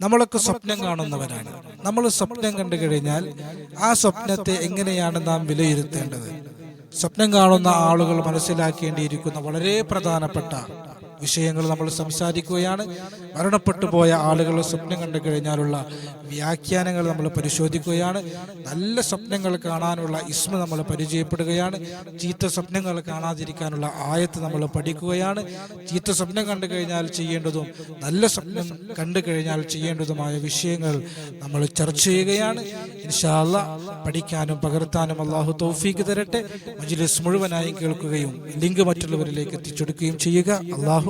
നമ്മളൊക്കെ സ്വപ്നം കാണുന്നവരാണ്. നമ്മൾ സ്വപ്നം കണ്ടു കഴിഞ്ഞാൽ ആ സ്വപ്നത്തെ എങ്ങനെയാണ് നാം വിലയിരുത്തേണ്ടത്? സ്വപ്നം കാണുന്ന ആളുകൾ മനസ്സിലാക്കേണ്ടിയിരിക്കുന്ന വളരെ പ്രധാനപ്പെട്ട വിഷയങ്ങൾ നമ്മൾ സംസാരിക്കുകയാണ്. മരണപ്പെട്ടു പോയ ആളുകൾ സ്വപ്നം കണ്ടു കഴിഞ്ഞാലുള്ള വ്യാഖ്യാനങ്ങൾ നമ്മൾ പരിശോധിക്കുകയാണ്. നല്ല സ്വപ്നങ്ങൾ കാണാനുള്ള ഇസ്മ നമ്മൾ പരിചയപ്പെടുകയാണ്. ചീത്ത സ്വപ്നങ്ങൾ കാണാതിരിക്കാനുള്ള ആയത്ത് നമ്മൾ പഠിക്കുകയാണ്. ചീത്ത സ്വപ്നം കണ്ടു കഴിഞ്ഞാൽ ചെയ്യേണ്ടതും നല്ല സ്വപ്നം കണ്ടു കഴിഞ്ഞാൽ ചെയ്യേണ്ടതുമായ വിഷയങ്ങൾ നമ്മൾ ചർച്ച ചെയ്യുകയാണ്. ഇൻഷാല്ല പഠിക്കാനും പകർത്താനും അള്ളാഹു തൗഫീക്ക് തരട്ടെ. മജ്ലിസ് മുഴുവനായും കേൾക്കുകയും ലിങ്ക് മറ്റുള്ളവരിലേക്ക് എത്തിച്ചെടുക്കുകയും ചെയ്യുക. അള്ളാഹു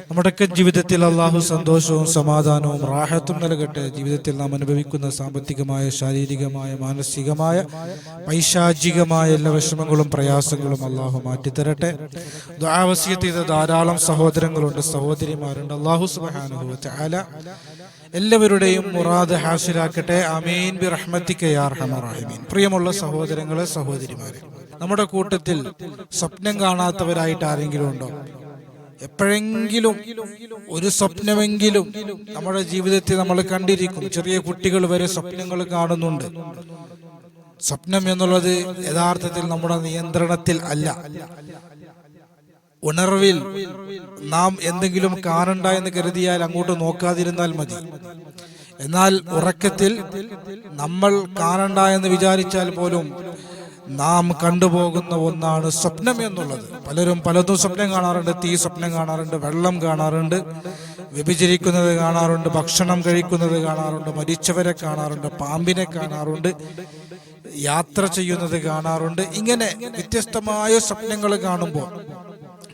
നമ്മുടെയൊക്കെ ജീവിതത്തിൽ അള്ളാഹു സന്തോഷവും സമാധാനവും റാഹത്തും നൽകട്ടെ. ജീവിതത്തിൽ നാം അനുഭവിക്കുന്ന സാമ്പത്തികമായ ശാരീരികമായ മാനസികമായ പൈശാചികമായ എല്ലാ വിഷമങ്ങളും പ്രയാസങ്ങളും അള്ളാഹു മാറ്റിത്തരട്ടെ. ദ്വാവസ്യത്ത് ചെയ്ത ധാരാളം സഹോദരങ്ങളുണ്ട് സഹോദരിമാരുണ്ട്. അള്ളാഹു തആല എല്ലാവരുടെയും മുറാദ് ഹാസിലാക്കട്ടെ. അമീൻ ബി റഹ്മത്തിക്ക് പ്രിയമുള്ള സഹോദരങ്ങളെ സഹോദരിമാരെ നമ്മുടെ കൂട്ടത്തിൽ സ്വപ്നം കാണാത്തവരായിട്ട് ആരെങ്കിലും ഉണ്ടോ? എപ്പോഴെങ്കിലും ഒരു സ്വപ്നമെങ്കിലും നമ്മുടെ ജീവിതത്തിൽ നമ്മൾ കണ്ടിരിക്കും ചെറിയ കുട്ടികൾ വരെ സ്വപ്നങ്ങൾ കാണുന്നുണ്ട്. സ്വപ്നം എന്നുള്ളത് യഥാർത്ഥത്തിൽ നമ്മുടെ നിയന്ത്രണത്തിൽ അല്ല. ഉണർവിൽ നാം എന്തെങ്കിലും കാണണ്ട എന്ന് കരുതിയാൽ അങ്ങോട്ട് നോക്കാതിരുന്നാൽ മതി. എന്നാൽ ഉറക്കത്തിൽ നമ്മൾ കാണണ്ട എന്ന് വിചാരിച്ചാൽ പോലും നാം കണ്ടുപോകുന്ന ഒന്നാണ് സ്വപ്നം എന്നുള്ളത്. പലരും പലതും സ്വപ്നം കാണാറുണ്ട് തീ സ്വപ്നം കാണാറുണ്ട് വെള്ളം കാണാറുണ്ട് വ്യഭിചരിക്കുന്നത് കാണാറുണ്ട് ഭക്ഷണം കഴിക്കുന്നത് കാണാറുണ്ട് മരിച്ചവരെ കാണാറുണ്ട് പാമ്പിനെ കാണാറുണ്ട് യാത്ര ചെയ്യുന്നത് കാണാറുണ്ട്. ഇങ്ങനെ വ്യത്യസ്തമായ സ്വപ്നങ്ങൾ കാണുമ്പോൾ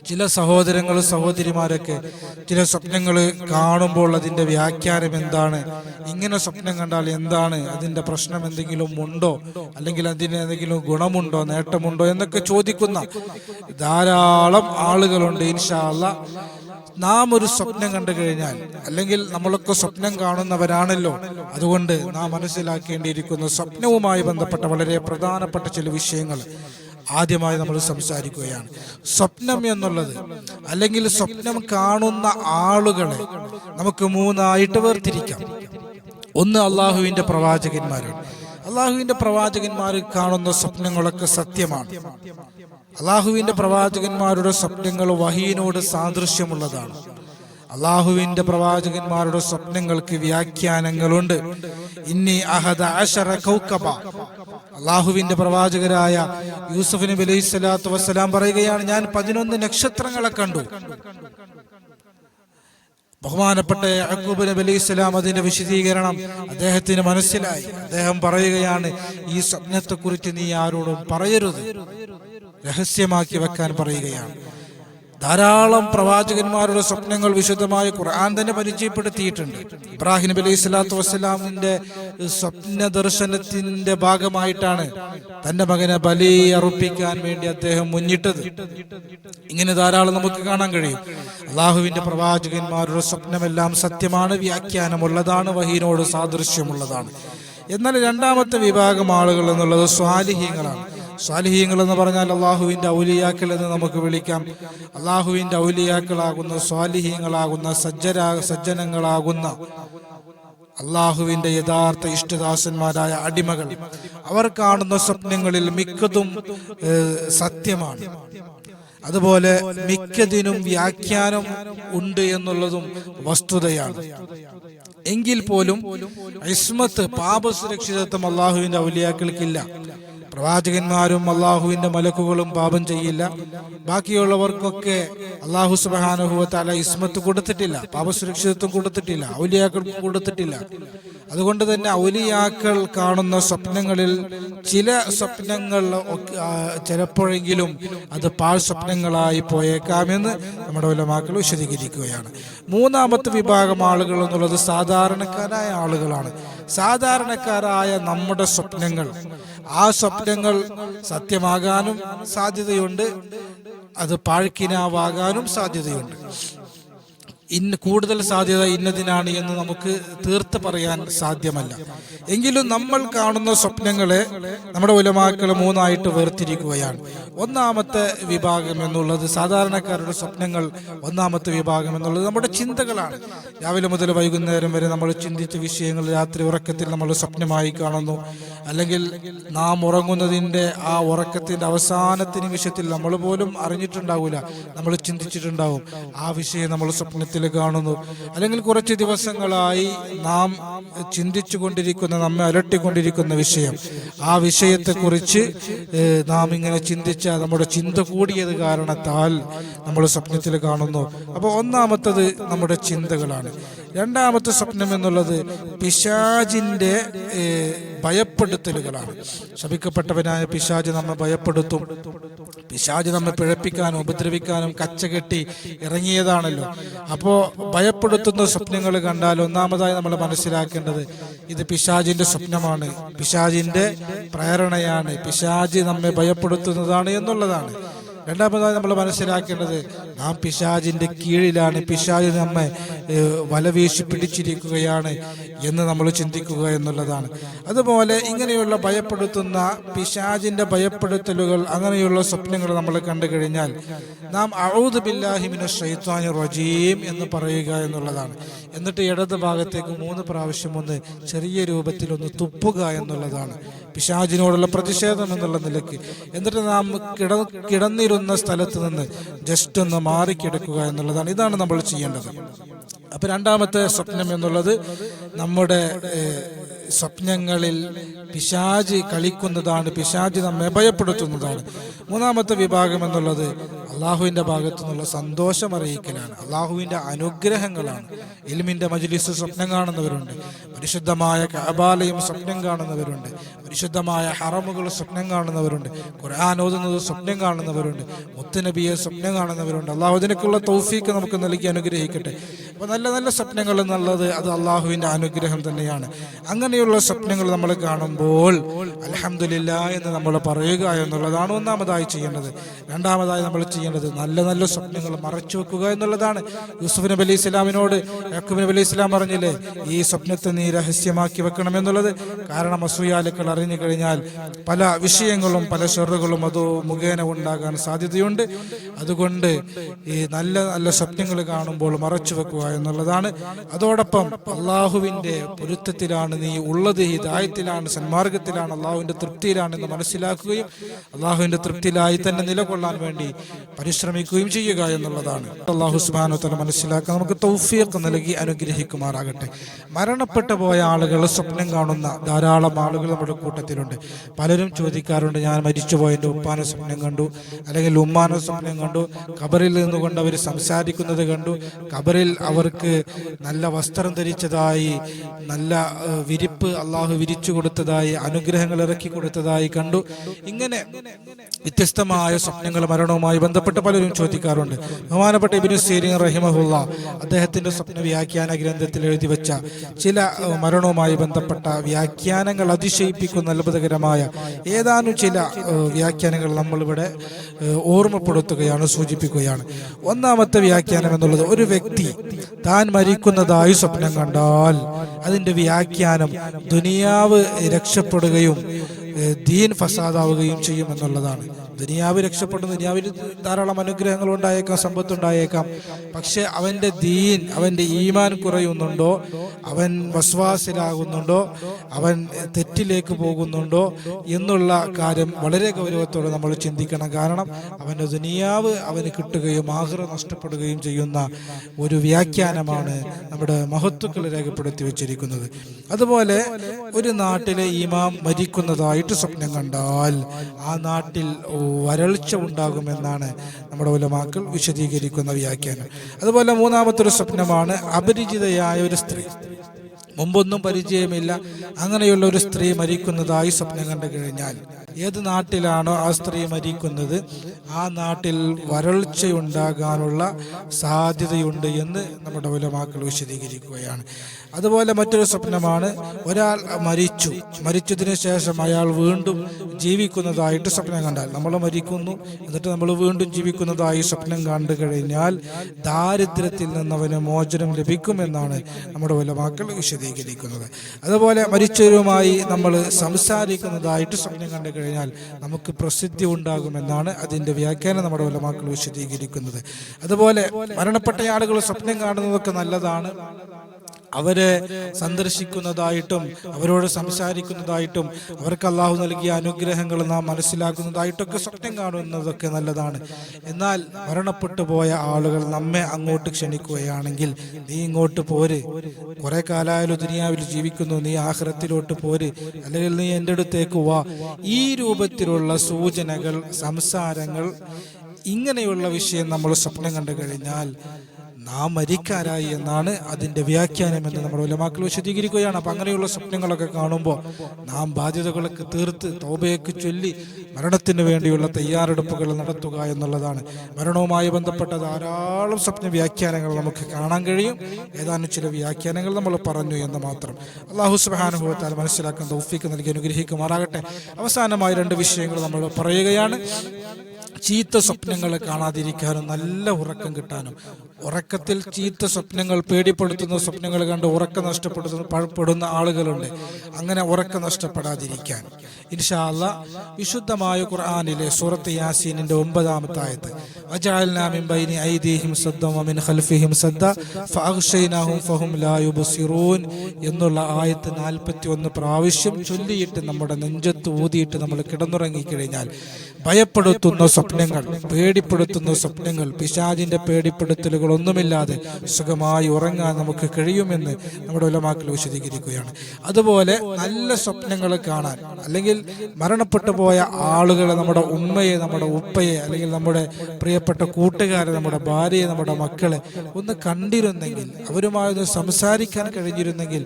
ചില സഹോദരങ്ങൾ സഹോദരിമാരൊക്കെ ചില സ്വപ്നങ്ങൾ കാണുമ്പോൾ അതിന്റെ വ്യാഖ്യാനം എന്താണ്? ഇങ്ങനെ സ്വപ്നം കണ്ടാൽ എന്താണ്? അതിന്റെ പ്രശ്നം എന്തെങ്കിലും ഉണ്ടോ? അല്ലെങ്കിൽ അതിന് എന്തെങ്കിലും ഗുണമുണ്ടോ? നേട്ടമുണ്ടോ? എന്നൊക്കെ ചോദിക്കുന്ന ധാരാളം ആളുകളുണ്ട് ഇൻഷാല്ല നാം ഒരു സ്വപ്നം കണ്ടു കഴിഞ്ഞാൽ അല്ലെങ്കിൽ നമ്മളൊക്കെ സ്വപ്നം കാണുന്നവരാണല്ലോ. അതുകൊണ്ട് നാം മനസ്സിലാക്കേണ്ടിയിരിക്കുന്ന സ്വപ്നവുമായി ബന്ധപ്പെട്ട വളരെ പ്രധാനപ്പെട്ട ചില വിഷയങ്ങൾ. ആദ്യമായി നമ്മൾ സംസാരിക്കുകയാണ്. സ്വപ്നം എന്നുള്ളത് അല്ലെങ്കിൽ സ്വപ്നം കാണുന്ന ആളുകളെ നമുക്ക് മൂന്നായിട്ട് വേർതിരിക്കാം. ഒന്ന് അള്ളാഹുവിന്റെ പ്രവാചകന്മാരാണ്. അള്ളാഹുവിന്റെ പ്രവാചകന്മാർ കാണുന്ന സ്വപ്നങ്ങളൊക്കെ സത്യമാണ്. അള്ളാഹുവിന്റെ പ്രവാചകന്മാരുടെ സ്വപ്നങ്ങൾ വഹീനോട് സാദൃശ്യമുള്ളതാണ്. അള്ളാഹുവിന്റെ പ്രവാചകന്മാരുടെ സ്വപ്നങ്ങൾക്ക് വ്യാഖ്യാനങ്ങളുണ്ട്. ഇന്നി അഹദ അശറ കൗക്കബ അള്ളാഹുവിന്റെ പ്രവാചകരായ യൂസഫ് നബി സ്വലാത്തു വസ്സലാം പറയുകയാണ് ഞാൻ പതിനൊന്ന് നക്ഷത്രങ്ങളെ കണ്ടു. ബഹുമാനപ്പെട്ട യഹൂബ് നബി അലൈഹി സ്വലാം അതിന്റെ വിശദീകരണം അദ്ദേഹത്തിന് മനസ്സിലായി. അദ്ദേഹം പറയുകയാണ് ഈ സ്വപ്നത്തെ കുറിച്ച് നീ ആരോടും പറയരുത്. രഹസ്യമാക്കി വെക്കാൻ പറയുകയാണ്. ധാരാളം പ്രവാചകന്മാരുടെ സ്വപ്നങ്ങൾ വിശുദ്ധമായ ഖുർആൻ തന്നെ പരിചയപ്പെടുത്തിയിട്ടുണ്ട്. ഇബ്രാഹിം നബി അലൈഹി സ്വലാത്തു വസ്സലാമിന്റെ സ്വപ്ന ദർശനത്തിന്റെ ഭാഗമായിട്ടാണ് തന്റെ മകനെ ബലി അർപ്പിക്കാൻ വേണ്ടി അദ്ദേഹം മുന്നിട്ടത്. ഇങ്ങനെ ധാരാളം നമുക്ക് കാണാൻ കഴിയും. അള്ളാഹുവിന്റെ പ്രവാചകന്മാരുടെ സ്വപ്നമെല്ലാം സത്യമാണ് വ്യാഖ്യാനമുള്ളതാണ് വഹീനോട് സാദൃശ്യമുള്ളതാണ്. എന്നാൽ രണ്ടാമത്തെ വിഭാഗം ആളുകൾ എന്നുള്ളത് സ്വാലിഹ്യങ്ങളാണ് സ്വാലിഹീങ്ങൾ എന്ന് പറഞ്ഞാൽ അള്ളാഹുവിന്റെ ഔലിയാക്കൾ എന്ന് നമുക്ക് വിളിക്കാം. അള്ളാഹുവിന്റെ ഔലിയാക്കളാകുന്ന സ്വാലിഹീങ്ങളാകുന്ന സജ്ജരാ സജ്ജനങ്ങളാകുന്ന അള്ളാഹുവിന്റെ യഥാർത്ഥ ഇഷ്ടദാസന്മാരായ അടിമകൾ. അവർ കാണുന്ന സ്വപ്നങ്ങളിൽ മിക്കതും സത്യമാണ്. അതുപോലെ മിക്കതിനും വ്യാഖ്യാനം ഉണ്ട് എന്നുള്ളതും വസ്തുതയാണ്. എങ്കിൽ പോലും ഇസ്മത്ത് പാപസുരക്ഷിതത്വം അള്ളാഹുവിന്റെ ഔലിയാക്കൾക്കില്ല. പ്രവാചകന്മാരും അള്ളാഹുവിന്റെ മലക്കുകളും പാപം ചെയ്യില്ല. ബാക്കിയുള്ളവർക്കൊക്കെ അള്ളാഹു സുബാനുഭവത്താല ഇസ്മത്ത് കൊടുത്തിട്ടില്ല പാപസുരക്ഷിതത്വം കൊടുത്തിട്ടില്ല ഔലിയാക്കൾ കൊടുത്തിട്ടില്ല. അതുകൊണ്ട് തന്നെ ഔലിയാക്കൾ കാണുന്ന സ്വപ്നങ്ങളിൽ ചില സ്വപ്നങ്ങൾ ചിലപ്പോഴെങ്കിലും അത് പാൾ സ്വപ്നങ്ങളായി പോയേക്കാമെന്ന് നമ്മുടെ ഉലമാക്കൾ വിശദീകരിക്കുകയാണ്. മൂന്നാമത്തെ വിഭാഗം ആളുകൾ എന്നുള്ളത് സാധാരണക്കാരായ ആളുകളാണ്. സാധാരണക്കാരായ നമ്മുടെ സ്വപ്നങ്ങൾ. ആ സ്വപ്നങ്ങൾ സത്യമാകാനും സാധ്യതയുണ്ട്. അത് പാഴ്ക്കിനാവാകാനും സാധ്യതയുണ്ട്. ഇന്ന് കൂടുതൽ സാധ്യത ഇന്നതിനാണ് എന്ന് നമുക്ക് തീർത്ത് പറയാൻ സാധ്യമല്ല. എങ്കിലും നമ്മൾ കാണുന്ന സ്വപ്നങ്ങളെ നമ്മുടെ ഉലമാക്കൾ മൂന്നായിട്ട് വേർതിരിക്കുകയാണ്. ഒന്നാമത്തെ വിഭാഗം എന്നുള്ളത് സാധാരണക്കാരുടെ സ്വപ്നങ്ങൾ ഒന്നാമത്തെ വിഭാഗം എന്നുള്ളത് നമ്മുടെ ചിന്തകളാണ്. രാവിലെ മുതൽ വൈകുന്നേരം വരെ നമ്മൾ ചിന്തിച്ച വിഷയങ്ങൾ രാത്രി ഉറക്കത്തിൽ നമ്മൾ സ്വപ്നമായി കാണുന്നു. അല്ലെങ്കിൽ നാം ഉറങ്ങുന്നതിന്റെ ആ ഉറക്കത്തിന്റെ അവസാനത്തെ നിമിഷത്തിൽ നമ്മൾ പോലും അറിഞ്ഞിട്ടുണ്ടാവില്ല നമ്മൾ ചിന്തിച്ചിട്ടുണ്ടാവും. ആ വിഷയം നമ്മൾ സ്വപ്നത്തിൽ കാണുന്നു. അല്ലെങ്കിൽ കുറച്ച് ദിവസങ്ങളായി നാം ചിന്തിച്ചു കൊണ്ടിരിക്കുന്ന നമ്മെ അലട്ടിക്കൊണ്ടിരിക്കുന്ന വിഷയം. ആ വിഷയത്തെക്കുറിച്ച് നാം ഇങ്ങനെ ചിന്തിച്ച നമ്മുടെ ചിന്ത കൂടിയത് കാരണത്താൽ നമ്മൾ സ്വപ്നത്തിൽ കാണുന്നു. അപ്പോൾ ഒന്നാമത്തത് നമ്മുടെ ചിന്തകളാണ്. രണ്ടാമത്തെ സ്വപ്നം എന്നുള്ളത് പിശാജിന്റെ ഭയപ്പെടുത്തലുകളാണ്. ശപിക്കപ്പെട്ടവനായ പിശാജ് നമ്മെ ഭയപ്പെടുത്തും. പിശാജ് നമ്മെ പിഴപ്പിക്കാനും ഉപദ്രവിക്കാനും കച്ചകെട്ടി ഇറങ്ങിയതാണല്ലോ. അപ്പോൾ ഭയപ്പെടുത്തുന്ന സ്വപ്നങ്ങൾ കണ്ടാൽ ഒന്നാമതായി നമ്മൾ മനസ്സിലാക്കേണ്ടത് ഇത് പിശാജിന്റെ സ്വപ്നമാണ്. പിശാജിന്റെ പ്രേരണയാണ്. പിശാജ് നമ്മെ ഭയപ്പെടുത്തുന്നതാണ് എന്നുള്ളതാണ്. രണ്ടാമതായി നമ്മൾ മനസ്സിലാക്കേണ്ടത് നാം പിശാജിന്റെ കീഴിലാണ്. പിശാജ് നമ്മെ വലവീശി പിടിച്ചിരിക്കുകയാണ് എന്ന് നമ്മൾ ചിന്തിക്കുക എന്നുള്ളതാണ്. അതുപോലെ ഇങ്ങനെയുള്ള ഭയപ്പെടുത്തുന്ന പിശാജിന്റെ ഭയപ്പെടുത്തലുകൾ അങ്ങനെയുള്ള സ്വപ്നങ്ങൾ നമ്മൾ കണ്ടു കഴിഞ്ഞാൽ നാം അഴൂദ് ബില്ലാഹിമിന് ഷെയ്ത്താനി റജീം എന്ന് പറയുക എന്നുള്ളതാണ്. എന്നിട്ട് ഇടത് ഭാഗത്തേക്ക് മൂന്ന് പ്രാവശ്യം ഒന്ന് ചെറിയ രൂപത്തിൽ ഒന്ന് തുപ്പുക എന്നുള്ളതാണ്. പിശാജിനോടുള്ള പ്രതിഷേധം എന്നുള്ള നിലയ്ക്ക്. എന്നിട്ട് നാം കിട കിടന്നിരുന്ന സ്ഥലത്ത് നിന്ന് ജസ്റ്റ് ഒന്ന് മാറിക്കിടക്കുക എന്നുള്ളതാണ്. ഇതാണ് നമ്മൾ ചെയ്യേണ്ടത്. അപ്പൊ രണ്ടാമത്തെ സ്വപ്നം എന്നുള്ളത് നമ്മുടെ സ്വപ്നങ്ങളിൽ പിശാജ് കളിക്കുന്നതാണ് പിശാജ് നമ്മെ ഭയപ്പെടുത്തുന്നതാണ്. മൂന്നാമത്തെ വിഭാഗം എന്നുള്ളത് അള്ളാഹുവിന്റെ ഭാഗത്തു നിന്നുള്ള സന്തോഷം അറിയിക്കലാണ്. അള്ളാഹുവിന്റെ അനുഗ്രഹങ്ങളാണ്. ഇൽമിന്റെ മജ്ലിസ് സ്വപ്നം കാണുന്നവരുണ്ട്. പരിശുദ്ധമായ കബാലയും സ്വപ്നം കാണുന്നവരുണ്ട്. പരിശുദ്ധമായ ഹറമുകൾ സ്വപ്നം കാണുന്നവരുണ്ട്. ഖുർആൻ ഓതുന്നത് സ്വപ്നം കാണുന്നവരുണ്ട്. മുത്തുനബിയെ സ്വപ്നം കാണുന്നവരുണ്ട്. അള്ളാഹു ഇതിനൊക്കെയുള്ള തൗഫീക്ക് നമുക്ക് നൽകി അനുഗ്രഹിക്കട്ടെ. അപ്പൊ നല്ല നല്ല സ്വപ്നങ്ങൾ എന്നുള്ളത് അത് അള്ളാഹുവിന്റെ അനുഗ്രഹം തന്നെയാണ്. അങ്ങനെയുള്ള സ്വപ്നങ്ങൾ നമ്മൾ കാണുമ്പോൾ അലഹമില്ല എന്ന് നമ്മൾ പറയുക എന്നുള്ളതാണ് ഒന്നാമതായി ചെയ്യേണ്ടത്. രണ്ടാമതായി നമ്മൾ ചെയ്യേണ്ടത് നല്ല നല്ല സ്വപ്നങ്ങൾ മറച്ചു വെക്കുക എന്നുള്ളതാണ്. യൂസുഫ് നബി അലൈഹി ഇസ്ലാമിനോട് യാക്കൂബ് നബി അലൈഹി ഇസ്ലാം പറഞ്ഞില്ലേ ഈ സ്വപ്നത്തെ നീ രഹസ്യമാക്കി വെക്കണം എന്നുള്ളത്. കാരണം അസൂയാലുക്കൾ അറിഞ്ഞു കഴിഞ്ഞാൽ പല വിഷയങ്ങളും പല ഷെറുകളും അത് മുഖേന ഉണ്ടാകാൻ സാധ്യതയുണ്ട്. അതുകൊണ്ട് ഈ നല്ല നല്ല സ്വപ്നങ്ങൾ കാണുമ്പോൾ മറച്ചു വെക്കുക എന്നുള്ളതാണ്. അതോടൊപ്പം അള്ളാഹുവിന്റെ പൊരുത്തത്തിലാണ് നീ ഉള്ളത്. ഹിദായത്തിലാണ് സന്മാർഗത്തിലാണ് അള്ളാഹുവിന്റെ തൃപ്തിയിലാണ് എന്ന് മനസ്സിലാക്കുകയും അള്ളാഹുവിന്റെ തൃപ്തിയിലായി തന്നെ നിലകൊള്ളാൻ വേണ്ടി പരിശ്രമിക്കുകയും ചെയ്യുക എന്നുള്ളതാണ്. അള്ളാഹു സുബാനു തന്നെ മനസ്സിലാക്കുക നമുക്ക് തൗഫീഖ് നൽകി അനുഗ്രഹിക്കുമാറാകട്ടെ. മരണപ്പെട്ടു പോയ ആളുകൾ സ്വപ്നം കാണുന്ന ധാരാളം ആളുകൾ നമ്മുടെ കൂട്ടത്തിലുണ്ട്. പലരും ചോദിക്കാറുണ്ട് ഞാൻ മരിച്ചുപോയ എന്റെ ഉപ്പാനെ സ്വപ്നം കണ്ടു. അല്ലെങ്കിൽ ഉമ്മാനെ സ്വപ്നം കണ്ടു. ഖബറിൽ നിന്നുകൊണ്ട് അവർ സംസാരിക്കുന്നത് കണ്ടു. ഖബറിൽ അവർക്ക് നല്ല വസ്ത്രം ധരിച്ചതായി നല്ല വിരിപ്പ് അള്ളാഹു വിരിച്ചു കൊടുത്തതായി അനുഗ്രഹങ്ങൾ ഇറക്കി കൊടുത്തതായി കണ്ടു. ഇങ്ങനെ വ്യത്യസ്തമായ സ്വപ്നങ്ങൾ മരണവുമായി ബന്ധപ്പെട്ട് പലരും ചോദിക്കാറുണ്ട്. ബഹുമാനപ്പെട്ട ഇബിനു സീരിൻ റഹിമഹുല്ല അദ്ദേഹത്തിന്റെ സ്വപ്ന വ്യാഖ്യാന ഗ്രന്ഥത്തിൽ എഴുതി വെച്ച ചില മരണവുമായി ബന്ധപ്പെട്ട വ്യാഖ്യാനങ്ങൾ അതിശയിപ്പിക്കുന്ന അത്ഭുതകരമായ ഏതാനും ചില വ്യാഖ്യാനങ്ങൾ നമ്മളിവിടെ ഓർമ്മപ്പെടുത്തുകയാണ് സൂചിപ്പിക്കുകയാണ്. ഒന്നാമത്തെ വ്യാഖ്യാനം എന്നുള്ളത് ഒരു വ്യക്തി താൻ മരിക്കുന്നതായി സ്വപ്നം കണ്ടാൽ അതിന്റെ വ്യാഖ്യാനം ദുനിയാവ് രക്ഷപ്പെടുകയും ദീൻ ഫസാദാവുകയും ചെയ്യും എന്നുള്ളതാണ്. ദുനിയാവ് രക്ഷപ്പെടും ദുനിയാവിൽ ധാരാളം അനുഗ്രഹങ്ങൾ ഉണ്ടായേക്കാം സമ്പത്ത് ഉണ്ടായേക്കാം പക്ഷെ അവന്റെ ദീൻ അവന്റെ ഈമാൻ കുറയുന്നുണ്ടോ? അവൻ വസ്വാസിലാകുന്നുണ്ടോ? അവൻ തെറ്റിലേക്ക് പോകുന്നുണ്ടോ? എന്നുള്ള കാര്യം വളരെ ഗൗരവത്തോടെ നമ്മൾ ചിന്തിക്കണം. കാരണം അവന്റെ ദുനിയാവ് അവന് കിട്ടുകയും ആഹ്റ നഷ്ടപ്പെടുകയും ചെയ്യുന്ന ഒരു വ്യാഖ്യാനമാണ് നമ്മുടെ മഹത്വക്കൾ രേഖപ്പെടുത്തി വെച്ചിരിക്കുന്നത്. അതുപോലെ ഒരു നാട്ടിലെ ഈമാം മരിക്കുന്നതായിട്ട് സ്വപ്നം കണ്ടാൽ ആ നാട്ടിൽ വരൾച്ച ഉണ്ടാകുമെന്നാണ് നമ്മുടെ ഉലമാക്കൾ വിശദീകരിക്കുന്ന വ്യാഖ്യാനം. അതുപോലെ മൂന്നാമത്തെ ഒരു സ്വപ്നമാണ് അപരിചിതയായ ഒരു സ്ത്രീ. മുമ്പൊന്നും പരിചയമില്ല. അങ്ങനെയുള്ള ഒരു സ്ത്രീ മരിക്കുന്നതായി സ്വപ്നം കണ്ടു കഴിഞ്ഞാൽ ഏത് നാട്ടിലാണോ ആ സ്ത്രീ മരിക്കുന്നത് ആ നാട്ടിൽ വരൾച്ചയുണ്ടാകാനുള്ള സാധ്യതയുണ്ട് എന്ന് നമ്മുടെ ഉലമാക്കൾ വിശദീകരിക്കുകയാണ്. അതുപോലെ മറ്റൊരു സ്വപ്നമാണ് ഒരാൾ മരിച്ചു. മരിച്ചതിന് ശേഷം അയാൾ വീണ്ടും ജീവിക്കുന്നതായിട്ട് സ്വപ്നം കണ്ടാൽ നമ്മൾ മരിക്കുന്നു എന്നിട്ട് നമ്മൾ വീണ്ടും ജീവിക്കുന്നതായി സ്വപ്നം കണ്ടു കഴിഞ്ഞാൽ ദാരിദ്ര്യത്തിൽ നിന്ന് അവന് മോചനം ലഭിക്കുമെന്നാണ് നമ്മുടെ ഉലമാക്കൾ വിശദീകരിക്കുന്നത്. അതുപോലെ മരിച്ചവരുമായി നമ്മൾ സംസാരിക്കുന്നതായിട്ട് സ്വപ്നം കണ്ടു കഴിഞ്ഞാൽ നമുക്ക് പ്രസിദ്ധി ഉണ്ടാകുമെന്നാണ് അതിന്റെ വ്യാഖ്യാനം നമ്മുടെ ഉലമാക്കൾ വിശദീകരിക്കുന്നത്. അതുപോലെ മരണപ്പെട്ട ആളുകൾ സ്വപ്നം കാണുന്നതൊക്കെ നല്ലതാണ്. അവരെ സന്ദർശിക്കുന്നതായിട്ടും അവരോട് സംസാരിക്കുന്നതായിട്ടും അവർക്ക് അള്ളാഹു നൽകിയ അനുഗ്രഹങ്ങൾ നാം മനസ്സിലാക്കുന്നതായിട്ടൊക്കെ സ്വപ്നം കാണുന്നതൊക്കെ നല്ലതാണ്. എന്നാൽ മരണപ്പെട്ടു പോയ ആളുകൾ നമ്മെ അങ്ങോട്ട് ക്ഷണിക്കുകയാണെങ്കിൽ നീ ഇങ്ങോട്ട് പോര്. കുറെ കാലമായാലും ദുനിയാവിൽ ജീവിക്കുന്നു. നീ ആഹ്റത്തിലോട്ട് പോര്. അല്ലെങ്കിൽ നീ എന്റെ അടുത്തേക്ക് വാ. ഈ രൂപത്തിലുള്ള സൂചനകൾ സംസാരങ്ങൾ ഇങ്ങനെയുള്ള വിഷയം നമ്മൾ സ്വപ്നം കണ്ടു കഴിഞ്ഞാൽ നാം മരിക്കാരായി എന്നാണ് അതിന്റെ വ്യാഖ്യാനം എന്ന് നമ്മുടെ ഉലമാക്കൾ വിശദീകരിക്കുകയാണ്. അപ്പൊ അങ്ങനെയുള്ള സ്വപ്നങ്ങളൊക്കെ കാണുമ്പോൾ നാം ബാധ്യതകളൊക്കെ തീർത്ത് തോബയൊക്കെ ചൊല്ലി മരണത്തിന് വേണ്ടിയുള്ള തയ്യാറെടുപ്പുകൾ നടത്തുക എന്നുള്ളതാണ്. മരണവുമായി ബന്ധപ്പെട്ട ധാരാളം സ്വപ്ന വ്യാഖ്യാനങ്ങൾ നമുക്ക് കാണാൻ കഴിയും. ഏതാനും ചില വ്യാഖ്യാനങ്ങൾ നമ്മൾ പറഞ്ഞു എന്ന് മാത്രം. അള്ളാഹു സുബാനുഭവത്താൽ മനസ്സിലാക്കാൻ തൗഫീക്ക് നൽകി അനുഗ്രഹിക്കുമാറാകട്ടെ. അവസാനമായി രണ്ട് വിഷയങ്ങൾ നമ്മൾ പറയുകയാണ്. ചീത്ത സ്വപ്നങ്ങൾ കാണാതിരിക്കാനും നല്ല ഉറക്കം കിട്ടാനും. ഉറക്കത്തിൽ ചീത്ത സ്വപ്നങ്ങൾ പേടിപ്പെടുത്തുന്ന സ്വപ്നങ്ങൾ കണ്ട് ഉറക്കം നഷ്ടപ്പെടുത്തുന്ന പഴപ്പെടുന്ന ആളുകളുണ്ട്. അങ്ങനെ ഉറക്കം നഷ്ടപ്പെടാതിരിക്കാൻ. ഇൻഷാല്ല അല്ലാ വിശുദ്ധമായ ഖുർആാനിലെ സൂറത്ത് യാസീനിന്റെ ഒമ്പതാമത്തെ ആയത്ത് എന്നുള്ള ആയത്ത് 41 പ്രാവശ്യം ചൊല്ലിയിട്ട് നമ്മുടെ നെഞ്ചത്ത് ഊതിയിട്ട് നമ്മൾ കിടന്നുറങ്ങിക്കഴിഞ്ഞാൽ ഭയപ്പെടുത്തുന്ന സ്വപ്നങ്ങൾ പേടിപ്പെടുത്തുന്ന സ്വപ്നങ്ങൾ പിശാജിന്റെ പേടിപ്പെടുത്തലുകൾ ഒന്നുമില്ലാതെ സുഖമായി ഉറങ്ങാൻ നമുക്ക് കഴിയുമെന്ന് നമ്മുടെ ഉലമാക്കൾ വിശദീകരിക്കുകയാണ്. അതുപോലെ നല്ല സ്വപ്നങ്ങൾ കാണാൻ അല്ലെങ്കിൽ മരണപ്പെട്ടു പോയ ആളുകളെ നമ്മുടെ ഉമ്മയെ നമ്മുടെ ഉപ്പയെ അല്ലെങ്കിൽ നമ്മുടെ പ്രിയപ്പെട്ട കൂട്ടുകാരെ നമ്മുടെ ഭാര്യയെ നമ്മുടെ മക്കളെ ഒന്ന് കണ്ടിരുന്നെങ്കിൽ അവരുമായി ഒന്ന് സംസാരിക്കാൻ കഴിഞ്ഞിരുന്നെങ്കിൽ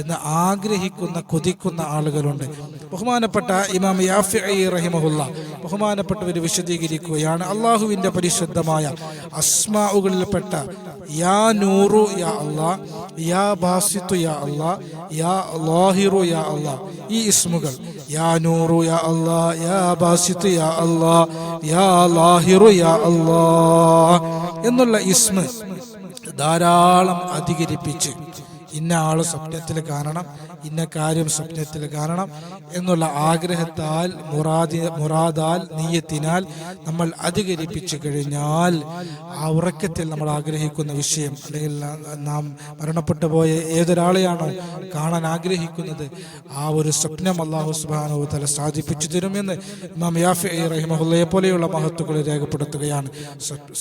എന്ന് ആഗ്രഹിക്കുന്ന കൊതിക്കുന്ന ആളുകളുണ്ട്. ബഹുമാനപ്പെട്ട ഇമാം യാഫി റഹിമഹുല്ല ബഹുമാനപ്പെട്ടവർ വിശദീകരിക്കുകയാണ്. അള്ളാഹുവിന്റെ പരിശുദ്ധമായ അസ്മാവുകളിൽപ്പെട്ട യാ നൂറു യാ അള്ളാ യാ ബാസിത്തു യാ അള്ളാ യാ ലാഹിറു യാ അള്ളാ ഈ ഇസ്മുകൾ യാ നൂറു യാ الله യാ باسط യാ الله യാ ലാഹിറു യാ الله എന്നുള്ള ഇസ്മ ധാരാളം അധികരിപ്പിച്ച് ഇന്ന ആൾ സ്വപ്നത്തിൽ കാണണം ഇന്ന കാര്യം സ്വപ്നത്തിൽ കാണണം എന്നുള്ള ആഗ്രഹത്താൽ മുറാദി മുറാദാൽ നീയത്തിനാൽ നമ്മൾ അധികരിപ്പിച്ചു കഴിഞ്ഞാൽ ആ ഉറക്കത്തിൽ നമ്മൾ ആഗ്രഹിക്കുന്ന വിഷയം അല്ലെങ്കിൽ നാം മരണപ്പെട്ടു പോയ ഏതൊരാളെയാണോ കാണാൻ ആഗ്രഹിക്കുന്നത് ആ ഒരു സ്വപ്നം അള്ളാഹു സുബാനോ തല സാധിപ്പിച്ചു തരുമെന്ന് ഇമാം യാഫി റഹിമഹുല്ലയെ പോലെയുള്ള മഹത്വങ്ങൾ രേഖപ്പെടുത്തുകയാണ്.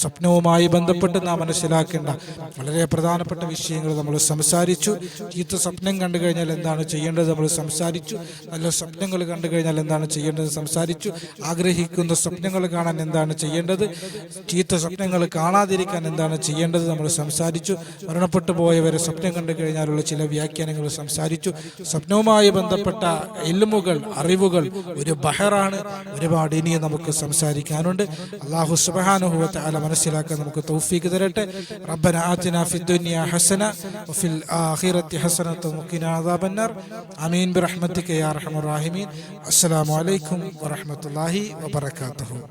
സ്വപ്നവുമായി ബന്ധപ്പെട്ട് നാം മനസ്സിലാക്കേണ്ട വളരെ പ്രധാനപ്പെട്ട വിഷയങ്ങൾ നമ്മൾ സംസാരിച്ചു. ചീത്ത സ്വപ്നം കണ്ടു കഴിഞ്ഞാൽ എന്താണ് ചെയ്യേണ്ടത്? നമ്മൾ സംസാരിച്ചു. നല്ല സ്വപ്നങ്ങൾ കണ്ടു കഴിഞ്ഞാൽ എന്താണ് ചെയ്യേണ്ടത്? സംസാരിച്ചു. ആഗ്രഹിക്കുന്ന സ്വപ്നങ്ങൾ കാണാൻ എന്താണ് ചെയ്യേണ്ടത്? ചീത്ത സ്വപ്നങ്ങൾ കാണാതിരിക്കാൻ എന്താണ് ചെയ്യേണ്ടത്? നമ്മൾ സംസാരിച്ചു. മരണപ്പെട്ടു പോയവരെ സ്വപ്നം കണ്ടു കഴിഞ്ഞാലുള്ള ചില വ്യാഖ്യാനങ്ങൾ സംസാരിച്ചു. സ്വപ്നവുമായി ബന്ധപ്പെട്ട എല്ലുമുകൾ അറിവുകൾ ഒരു ബഹറാണ്. ഒരുപാട് ഇനിയും നമുക്ക് സംസാരിക്കാനുണ്ട്. അള്ളാഹു സുബാനുഭവത്തെ അല മനസ്സിലാക്കാൻ നമുക്ക് തൗഫീക്ക് തരട്ടെ. റബ്ബന ആത്തിന ഫിദ്ദുനിയ ഹസന ഫിൽ ആഖിറത്തി ഹസനത വഖിന അദാബന്നാർ. അമീൻ ബിറഹ്മതിക യാ അർഹമർ റഹീമീൻ. അസ്സലാമു അലൈക്കും വറഹ്മത്തുള്ളാഹി വബറകാതുഹു.